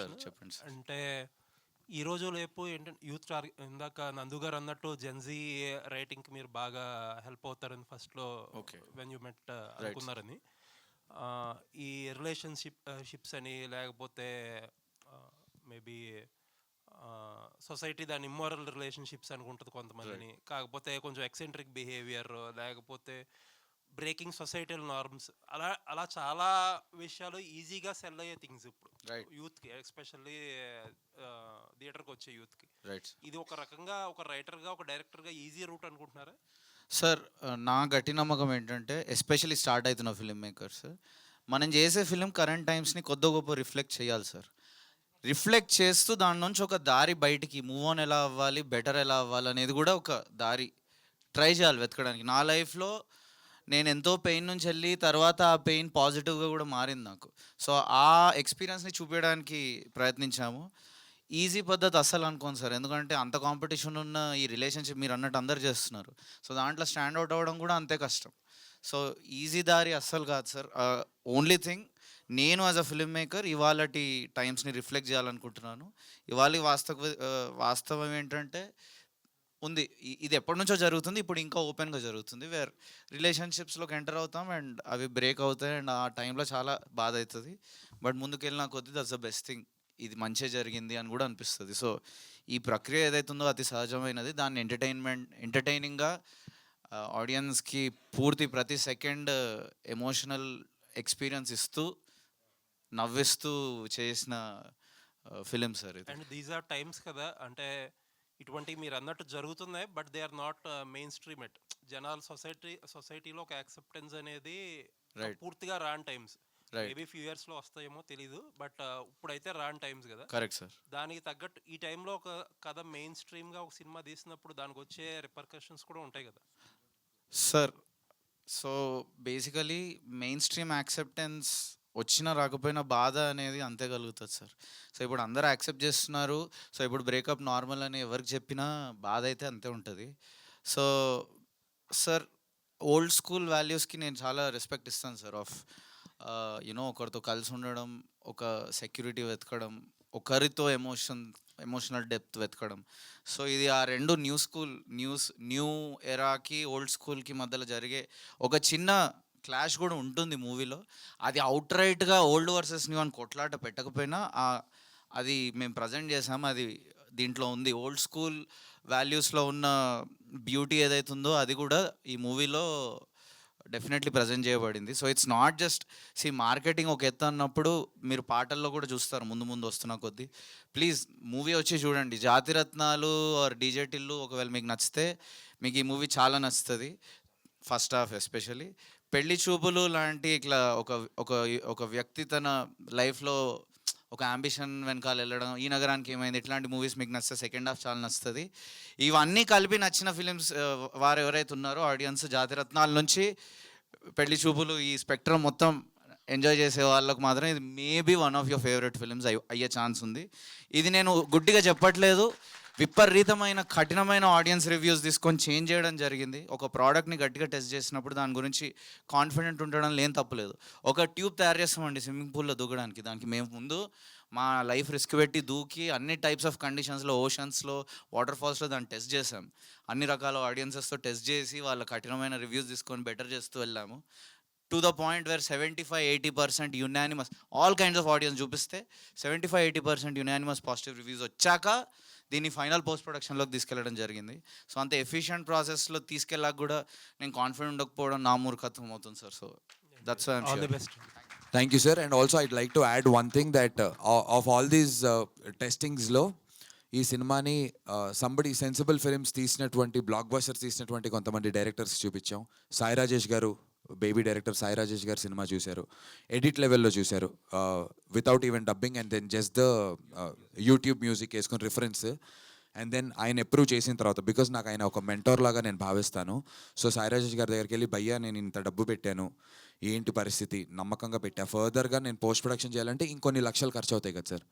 Sir చెప్పండి sir. అంటే ఈ రోజు రేపు ఏంటంటే యూత్ టార్గెట్ ఇందాక నందు గారు అన్నట్టు జెన్జీ రైటింగ్కి మీరు బాగా హెల్ప్ అవుతారని ఫస్ట్లో. వెన్ యూ మెట్ అనుకున్నారని. ఈ రిలేషన్షిప్ షిప్స్ అని లేకపోతే మేబీ సొసైటీ దాని ఇమ్మోరల్ రిలేషన్షిప్స్ అనుకుంటుంది కొంతమందిని. కాకపోతే కొంచెం ఎక్సెంట్రిక్ బిహేవియర్ లేకపోతే బ్రేకింగ్ సొసైటల్ నార్మ్స్ అలా అలా చాలా విషయాలు ఈజీగా సెల్ అయ్యే థింగ్స్ ఇప్పుడు. యూత్కి ఎస్పెషల్లీ థియేటర్కి వచ్చే యూత్కి రైట్ ఇది ఒక రకంగా ఒక రైటర్గా ఒక డైరెక్టర్గా ఈజీ రూట్ అనుకుంటున్నారా? సార్ నా గట్టి నమ్మకం ఏంటంటే ఎస్పెషల్లీ స్టార్ట్ అవుతున్న ఫిల్మ్ మేకర్స్ మనం చేసే ఫిలిం కరెంట్ టైమ్స్ని కొద్ది గొప్ప రిఫ్లెక్ట్ చేయాలి సార్ రిఫ్లెక్ట్ చేస్తూ దాని నుంచి ఒక దారి బయటికి మూవ్ ఆన్ ఎలా అవ్వాలి బెటర్ ఎలా అవ్వాలి అనేది కూడా ఒక దారి ట్రై చేయాలి వెతకడానికి. నా లైఫ్లో నేను ఎంతో పెయిన్ నుంచి వెళ్ళి తర్వాత ఆ పెయిన్ పాజిటివ్గా కూడా మారింది నాకు. సో ఆ ఎక్స్పీరియన్స్ని చూపించడానికి ప్రయత్నించాము. ఈజీ పద్ధతి అస్సలు అనుకోను సార్. ఎందుకంటే అంత కాంపిటీషన్ ఉన్న ఈ రిలేషన్షిప్ మీరు అన్నట్టు అందరు చేస్తున్నారు. సో దాంట్లో స్టాండ్ అవుట్ అవ్వడం కూడా అంతే కష్టం. సో ఈజీ దారి అస్సలు కాదు సార్. ఓన్లీ థింగ్ నేను యాజ్ అ ఫిల్మ్ మేకర్ ఇవాళటి టైమ్స్ని రిఫ్లెక్ట్ చేయాలనుకుంటున్నాను. ఇవాళ వాస్తవ వాస్తవం ఏంటంటే ఉంది. ఇది ఎప్పటి నుంచో జరుగుతుంది ఇప్పుడు ఇంకా ఓపెన్గా జరుగుతుంది. వేర్ రిలేషన్షిప్స్లోకి ఎంటర్ అవుతాం అండ్ అవి బ్రేక్ అవుతాయి అండ్ ఆ టైంలో చాలా బాధ అవుతుంది బట్ ముందుకెళ్ళిన కొద్దీ దట్స్ ద బెస్ట్ థింగ్. ఇది మంచిగా జరిగింది అని కూడా అనిపిస్తుంది. సో ఈ ప్రక్రియ ఏదైతుందో అతి సహజమైనది. దాన్ని ఎంటర్టైన్మెంట్ ఎంటర్టైనింగ్గా ఆడియన్స్కి పూర్తి ప్రతి సెకండ్ ఎమోషనల్ ఎక్స్పీరియన్స్ ఇస్తూ నవ్విస్తూ చేసిన film sir and these are times కదా అంటే ఇటువంటి మీరు అన్నట్టు జరుగుతున్నాయి but they are not main stream at జనాలు సొసైటీ సొసైటీలో ఒక యాక్సెప్టెన్స్ అనేది. పూర్తిగా రాన్ టైమ్స్. మేబీ ఫ్యూ ఇయర్స్లో వస్తాయేమో తెలీదు బట్ ఇప్పుడైతే రాన్ టైమ్స్ కదా. Correct sir. దానికి తగ్గట్టు ఈ టైంలో ఒక కథ మెయిన్ స్ట్రీమ్గా ఒక సినిమా తీసినప్పుడు దానికి వచ్చే రిపర్కషన్స్ కూడా ఉంటాయి కదా. Sir so basically main stream acceptance వచ్చినా రాకపోయినా బాధ అనేది అంతే కలుగుతుంది సార్. సో ఇప్పుడు అందరూ యాక్సెప్ట్ చేస్తున్నారు. సో ఇప్పుడు బ్రేకప్ నార్మల్ అని ఎవరికి చెప్పినా బాధ అయితే అంతే ఉంటుంది. సో సార్ ఓల్డ్ స్కూల్ వాల్యూస్కి నేను చాలా రెస్పెక్ట్ ఇస్తాను సార్ ఆఫ్ యునో ఒకరితో కలిసి ఉండడం ఒక సెక్యూరిటీ వెతకడం ఒకరితో ఎమోషన్ ఎమోషనల్ డెప్త్ వెతకడం. సో ఇది ఆ రెండు న్యూ స్కూల్ న్యూస్ న్యూ ఎరాకి ఓల్డ్ స్కూల్కి మధ్యలో జరిగే ఒక చిన్న క్లాష్ కూడా ఉంటుంది మూవీలో. అది అవుట్ రైట్గా ఓల్డ్ వర్సెస్ న్యూ అని కొట్లాట పెట్టకపోయినా అది మేము ప్రజెంట్ చేసాము. అది దీంట్లో ఉంది. ఓల్డ్ స్కూల్ వాల్యూస్లో ఉన్న బ్యూటీ ఏదైతే ఉందో అది కూడా ఈ మూవీలో డెఫినెట్లీ ప్రజెంట్ చేయబడింది. So it's not just C marketing ఒక ఎత్తు అన్నప్పుడు మీరు పాటల్లో కూడా చూస్తారు ముందు ముందు వస్తున్న కొద్దీ. ప్లీజ్ మూవీ వచ్చి చూడండి. జాతిరత్నాలు ఆర్ డీజే టిల్లు ఒకవేళ మీకు నచ్చితే మీకు ఈ మూవీ చాలా నచ్చుతుంది. First half especially. పెళ్ళి చూపులు లాంటి ఇట్లా ఒక ఒక ఒక వ్యక్తి తన లైఫ్లో ఒక అంబిషన్ వెనకాల వెళ్ళడం ఈ నగరానికి ఏమైంది ఇట్లాంటి మూవీస్ మీకు నచ్చితే సెకండ్ హాఫ్ చాలా నచ్చుతుంది. ఇవన్నీ కలిపి నచ్చిన ఫిలిమ్స్ వారు ఎవరైతే ఉన్నారో ఆడియన్స్ జాతిరత్నాల నుంచి పెళ్ళి చూపులు ఈ స్పెక్ట్రమ్ మొత్తం ఎంజాయ్ చేసే వాళ్ళకు మాత్రం ఇది maybe one of your favourite films అయ్యే ఛాన్స్ ఉంది. ఇది నేను గుడ్డిగా చెప్పట్లేదు. విపరీతమైన కఠినమైన ఆడియన్స్ రివ్యూస్ తీసుకొని చేంజ్ చేయడం జరిగింది. ఒక ప్రోడక్ట్ని గట్టిగా టెస్ట్ చేసినప్పుడు దాని గురించి కాన్ఫిడెంట్ ఉండడం లేని తప్పులేదు ఒక ట్యూబ్ తయారు చేస్తామండి స్విమ్మింగ్ పూల్లో దూకడానికి దానికి మేము ముందు మా లైఫ్ రిస్క్ పెట్టి దూకి అన్ని టైప్స్ ఆఫ్ కండిషన్స్లో ఓషన్స్లో వాటర్ ఫాల్స్లో దాన్ని టెస్ట్ చేసాం అన్ని రకాల ఆడియన్సెస్తో టెస్ట్ చేసి వాళ్ళ కఠినమైన రివ్యూస్ తీసుకొని బెటర్ చేస్తూ వెళ్ళాము. To the point where seventy five eighty percent unanimous all kinds of audience చూపిస్తే seventy five eighty percent unanimous positive reviews వచ్చాక దీన్ని ఫైనల్ పోస్ట్ ప్రొడక్షన్లోకి తీసుకెళ్ళడం జరిగింది. సో అంత ఎఫిషియంట్ ప్రాసెస్లో తీసుకెళ్ళాక కూడా నేను కాన్ఫిడెంట్ ఉండకపోవడం నా మూర్ఖత్వం అవుతుంది sir. So that's all the best Thank you, sir. And also, I'd like to add one thing that uh, o- of all these uh, testings లో ఈ సినిమాని సంబడి సెన్సిబుల్ ఫిలిమ్స్ తీసినటువంటి బ్లాక్ బస్టర్స్ తీసినటువంటి కొంతమంది డైరెక్టర్స్ చూపించాం. సాయి రాజేష్ గారు baby director Sai Rajesh గారి cinema చూశారు. ఎడిట్ లెవెల్లో చూశారు. Without even dubbing and then just the YouTube music వేసుకుని రిఫరెన్స్ అండ్ దెన్ ఆయన అప్రూవ్ చేసిన తర్వాత బికాజ్ నాకు ఆయన ఒక మెంటోర్ లాగా నేను భావిస్తాను. సో సాయి రాజేష్ గారి దగ్గరికి వెళ్ళి భయ్యా నేను ఇంత డబ్బు పెట్టాను. ఏంటి పరిస్థితి? నమ్మకంగా పెట్టా. ఫర్దర్గా నేను పోస్ట్ ప్రొడక్షన్ చేయాలంటే ఇంకొన్ని లక్షలు ఖర్చు అవుతాయి కదా సార్.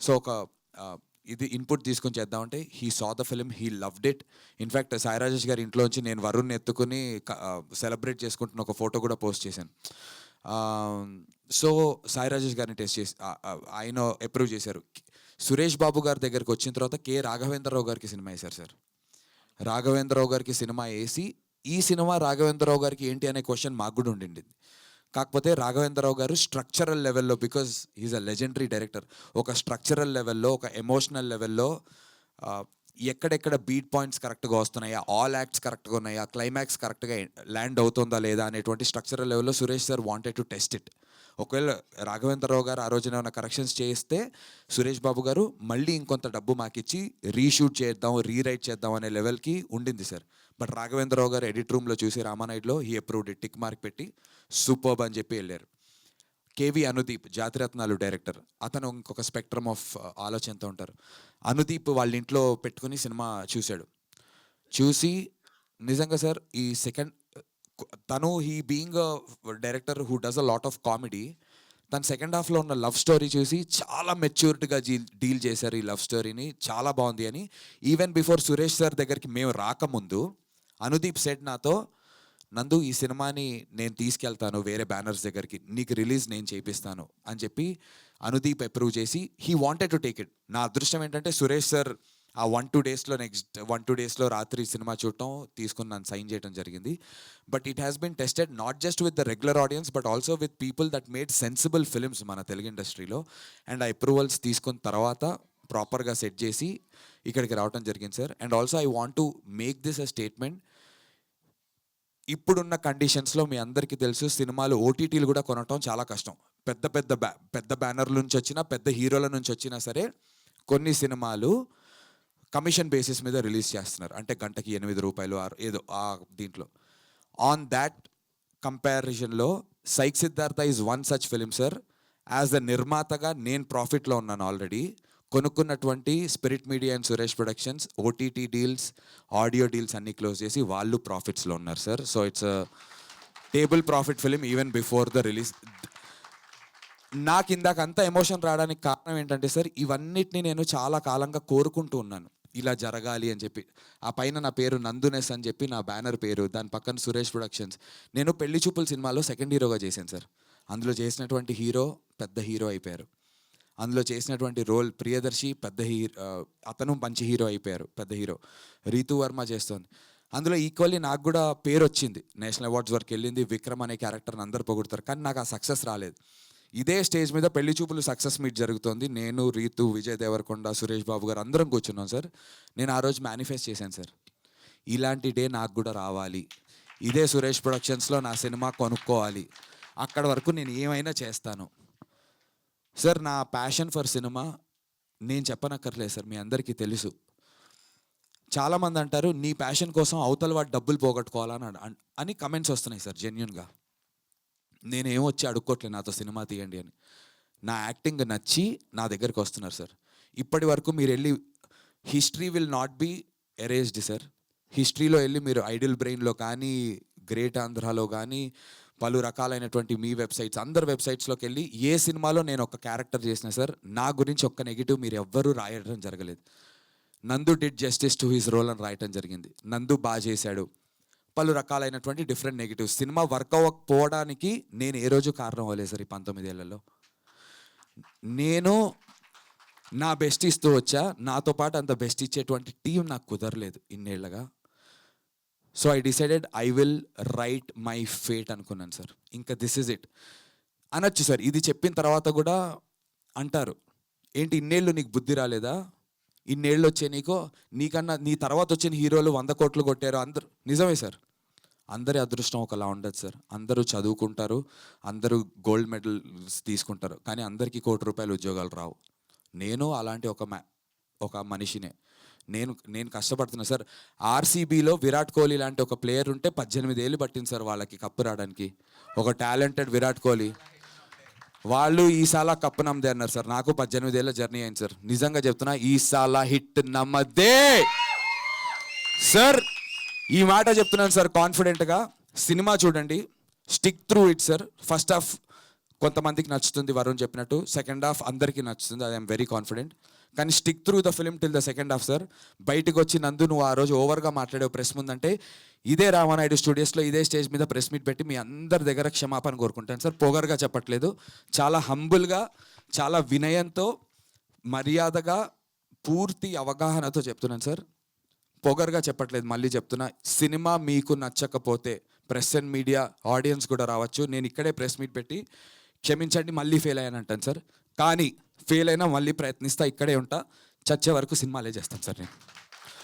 సో ఒక ఇది ఇన్పుట్ తీసుకొని చేద్దామంటే he saw the film he loved it in fact Sai Rajesh గారి ఇంట్లోంచి నేను వరుణ్ ఎత్తుకుని సెలబ్రేట్ చేసుకుంటున్న ఒక ఫోటో కూడా పోస్ట్ చేశాను. సో సాయి రాజేష్ గారిని టెస్ట్ చేసి ఆయన అప్రూవ్ చేశారు. సురేష్ బాబు గారి దగ్గరికి వచ్చిన తర్వాత కె రాఘవేంద్రరావు గారికి సినిమా వేశారు సార్. రాఘవేంద్రరావు గారికి సినిమా వేసి ఈ సినిమా రాఘవేంద్రరావు గారికి ఏంటి అనే క్వశ్చన్ మాకు కూడా ఉండింది. కాకపోతే రాఘవేంద్రరావు గారు స్ట్రక్చరల్ లెవెల్లో because is a legendary director ఒక స్ట్రక్చరల్ లెవెల్లో ఒక ఎమోషనల్ లెవెల్లో ఎక్కడెక్కడ బీట్ పాయింట్స్ కరెక్ట్గా వస్తున్నాయా ఆల్ యాక్ట్స్ కరెక్ట్గా ఉన్నాయా క్లైమాక్స్ కరెక్ట్గా ల్యాండ్ అవుతుందా లేదా అనేటువంటి స్ట్రక్చరల్ లెవెల్లో Suresh sir wanted to test it ఒకవేళ రాఘవేంద్రరావు గారు ఆ రోజున ఏమైనా కరెక్షన్స్ చేస్తే సురేష్ బాబు గారు మళ్ళీ ఇంకొంత డబ్బు మాకిచ్చి రీషూట్ చేద్దాం రీరైట్ చేద్దాం అనే లెవెల్కి ఉండింది సార్. బట్ రాఘవేంద్రరావు గారు ఎడిట్ రూమ్లో చూసి రామానాయుడులో హీ అప్రూవ్డ్ టిక్ మార్క్ పెట్టి సూపర్బ్ అని చెప్పి వెళ్ళారు. కేవి అనుదీప్ జాతిరత్నాలు డైరెక్టర్ అతను ఇంకొక స్పెక్ట్రమ్ ఆఫ్ uh, ఆలోచనతో ఉంటారు. అనుదీప్ వాళ్ళ ఇంట్లో పెట్టుకుని సినిమా చూశాడు. చూసి నిజంగా సార్ ఈ సెకండ్ తను he being director who does a lot of comedy. తన సెకండ్ హాఫ్లో ఉన్న లవ్ స్టోరీ చూసి చాలా మెచ్యూర్డ్గా డీల్ చేశారు ఈ లవ్ స్టోరీని. చాలా బాగుంది అని. ఈవెన్ బిఫోర్ సురేష్ సార్ దగ్గరికి మేము రాకముందు అనుదీప్ సెట్ నాతో నందు ఈ సినిమాని నేను తీసుకెళ్తాను వేరే బ్యానర్స్ దగ్గరికి. నీకు రిలీజ్ నేను చేపిస్తాను. అని చెప్పి అనుదీప్ అప్రూవ్ చేసి he wanted to take it. నా అదృష్టం ఏంటంటే సురేష్ సార్ ఆ వన్ టూ డేస్లో నెక్స్ట్ వన్ టూ డేస్లో రాత్రి సినిమా చూడటం తీసుకుని నన్ను సైన్ చేయడం జరిగింది. But it has been tested not just with the regular audience but also with people that made sensible films మన తెలుగు ఇండస్ట్రీలో అండ్ ఆ అప్రూవల్స్ తీసుకున్న తర్వాత ప్రాపర్గా సెట్ చేసి ఇక్కడికి రావడం జరిగింది sir and also I want to make this a statement ఇప్పుడున్న కండిషన్స్లో మీ అందరికీ తెలుసు సినిమాలు ఓటీటీలు కూడా కొనటం చాలా కష్టం. పెద్ద పెద్ద బ్యా పెద్ద బ్యానర్ల నుంచి వచ్చినా పెద్ద హీరోల నుంచి వచ్చినా సరే కొన్ని సినిమాలు కమిషన్ బేసిస్ మీద రిలీజ్ చేస్తున్నారు. అంటే గంటకి ఎనిమిది రూపాయలు ఆరు ఏదో ఆ దీంట్లో. On that కంపారిజన్లో Psych Siddhartha is one such film sir as the నిర్మాతగా నేను ప్రాఫిట్లో ఉన్నాను already కొనుక్కున్నటువంటి Spirit Media and Suresh Productions OTT deals audio deals అన్ని క్లోజ్ చేసి వాళ్ళు ప్రాఫిట్స్లో ఉన్నారు sir so it's table profit film even before the release నాకు ఇందాక అంత ఎమోషన్ రావడానికి కారణం ఏంటంటే సార్ ఇవన్నిటిని నేను చాలా కాలంగా కోరుకుంటూ ఉన్నాను. ఇలా జరగాలి అని చెప్పి. ఆ పైన నా పేరు నందునెస్ అని చెప్పి నా బ్యానర్ పేరు దాని పక్కన సురేష్ ప్రొడక్షన్స్. నేను పెళ్ళి చూపుల సినిమాలో సెకండ్ హీరోగా చేశాను సార్. అందులో చేసినటువంటి హీరో పెద్ద హీరో అయిపోయారు. అందులో చేసినటువంటి రోల్ ప్రియదర్శి పెద్ద హీరో అతను మంచి హీరో అయిపోయారు పెద్ద హీరో. రీతు వర్మ చేస్తోంది. అందులో ఈక్వల్లీ నాకు కూడా పేరు వచ్చింది నేషనల్ అవార్డ్స్ వరకు వెళ్ళింది విక్రమ్ అనే క్యారెక్టర్ని అందరు పొగుడతారు. కానీ నాకు ఆ సక్సెస్ రాలేదు. ఇదే స్టేజ్ మీద పెళ్ళి చూపులు సక్సెస్ మీట్ జరుగుతోంది. నేను రీతు విజయ్ దేవరకొండ సురేష్ బాబు గారు అందరం కూర్చున్నాం సార్. నేను ఆ రోజు మేనిఫెస్ట్ చేశాను సార్. ఇలాంటి డే నాకు కూడా రావాలి. ఇదే సురేష్ ప్రొడక్షన్స్లో నా సినిమా కొనుక్కోవాలి. అక్కడ వరకు నేను ఏమైనా చేస్తాను. సార్ నా ప్యాషన్ ఫర్ సినిమా నేను చెప్పనక్కర్లేదు సార్ మీ అందరికీ తెలుసు. చాలామంది అంటారు నీ ప్యాషన్ కోసం అవతల వాడు డబ్బులు పోగొట్టుకోవాలని అని కమెంట్స్ వస్తున్నాయి సార్ జెన్యున్గా. నేనేం వచ్చి అడుక్కోవట్లేదు నాతో సినిమా తీయండి అని. నా యాక్టింగ్ నచ్చి నా దగ్గరికి వస్తున్నారు సార్. ఇప్పటి వరకు మీరు వెళ్ళి history will not be erased sir. హిస్టరీలో వెళ్ళి మీరు ఐడియల్ బ్రెయిన్లో కానీ గ్రేట్ ఆంధ్రాలో కానీ పలు రకాలైనటువంటి మీ వెబ్సైట్స్ అందరు వెబ్సైట్స్లోకి వెళ్ళి ఏ సినిమాలో నేను ఒక క్యారెక్టర్ చేసిన సార్ నా గురించి ఒక్క నెగిటివ్ మీరు ఎవ్వరూ రాయడం జరగలేదు. Nandu did justice to his role అని రాయటం జరిగింది. నందు బాగా చేశాడు. పలు రకాలైనటువంటి డిఫరెంట్ నెగిటివ్స్. సినిమా వర్క్ అవ్వకపోవడానికి నేను ఏ రోజు కారణం అవ్వలేదు సార్ ఈ పంతొమ్మిదేళ్ళలో నేను నా బెస్ట్ ఇస్తూ వచ్చా నాతో పాటు అంత బెస్ట్ ఇచ్చేటువంటి టీం నాకు కుదరలేదు ఇన్నేళ్ళగా so I decided I will write my fate అనుకున్నాను సార్. ఇంకా దిస్ ఇస్ ఇట్. అనొచ్చు సార్ ఇది చెప్పిన తర్వాత కూడా అంటారు ఏంటి ఇన్నేళ్ళు నీకు బుద్ధి రాలేదా? ఇన్నేళ్ళు వచ్చే నీకో? నీకన్నా నీ తర్వాత వచ్చిన హీరోలు వంద కోట్లు కొట్టారు అందరు. నిజమే సార్. అందరి అదృష్టం ఒకలా ఉండదు సార్. అందరూ చదువుకుంటారు అందరూ గోల్డ్ మెడల్స్ తీసుకుంటారు కానీ అందరికీ కోటి రూపాయలు ఉద్యోగాలు రావు. నేను అలాంటి ఒక మ్యా ఒక మనిషినే. నేను నేను కష్టపడుతున్నా సార్. ఆర్సీబీలో విరాట్ కోహ్లీ లాంటి ఒక ప్లేయర్ ఉంటే పద్దెనిమిది ఏళ్ళు పట్టింది సార్ వాళ్ళకి కప్పు రావడానికి. ఒక టాలెంటెడ్ విరాట్ కోహ్లీ. వాళ్ళు ఈసాల కప్పు నమ్మదే అన్నారు సార్. నాకు పద్దెనిమిది ఏళ్ళ జర్నీ అయింది సార్. నిజంగా చెప్తున్నా ఈసాల హిట్ నమ్మదే. సార్ ఈ మాట చెప్తున్నాను సార్ కాన్ఫిడెంట్గా సినిమా చూడండి. Stick through it sir first half కొంతమందికి నచ్చుతుంది వరుణ్ చెప్పినట్టు సెకండ్ హాఫ్ అందరికీ నచ్చుతుంది ఐఎమ్ వెరీ కాన్ఫిడెంట్ కానీ stick through the film till the second half sir బయటకు వచ్చి నందు నువ్వు ఆ రోజు ఓవర్గా మాట్లాడే ప్రెస్ ముందంటే ఇదే రామానాయుడు స్టూడియోస్లో ఇదే స్టేజ్ మీద ప్రెస్ మీట్ పెట్టి మీ అందరి దగ్గర క్షమాపణ కోరుకుంటాను సార్ పొగరుగా చెప్పట్లేదు. చాలా హంబుల్గా చాలా వినయంతో మర్యాదగా పూర్తి అవగాహనతో చెప్తున్నాను సార్ పొగరుగా చెప్పట్లేదు మళ్ళీ చెప్తున్నా. సినిమా మీకు నచ్చకపోతే ప్రెస్ అండ్ మీడియా ఆడియన్స్ కూడా రావచ్చు. నేను ఇక్కడే ప్రెస్ మీట్ పెట్టి క్షమించండి మళ్ళీ ఫెయిల్ అయ్యాను అంటాను సార్. కానీ ఫెయిల్ అయినా మళ్ళీ ప్రయత్నిస్తా ఇక్కడే ఉంటా. చచ్చే వరకు సినిమాలే చేస్తాను సార్ నేను.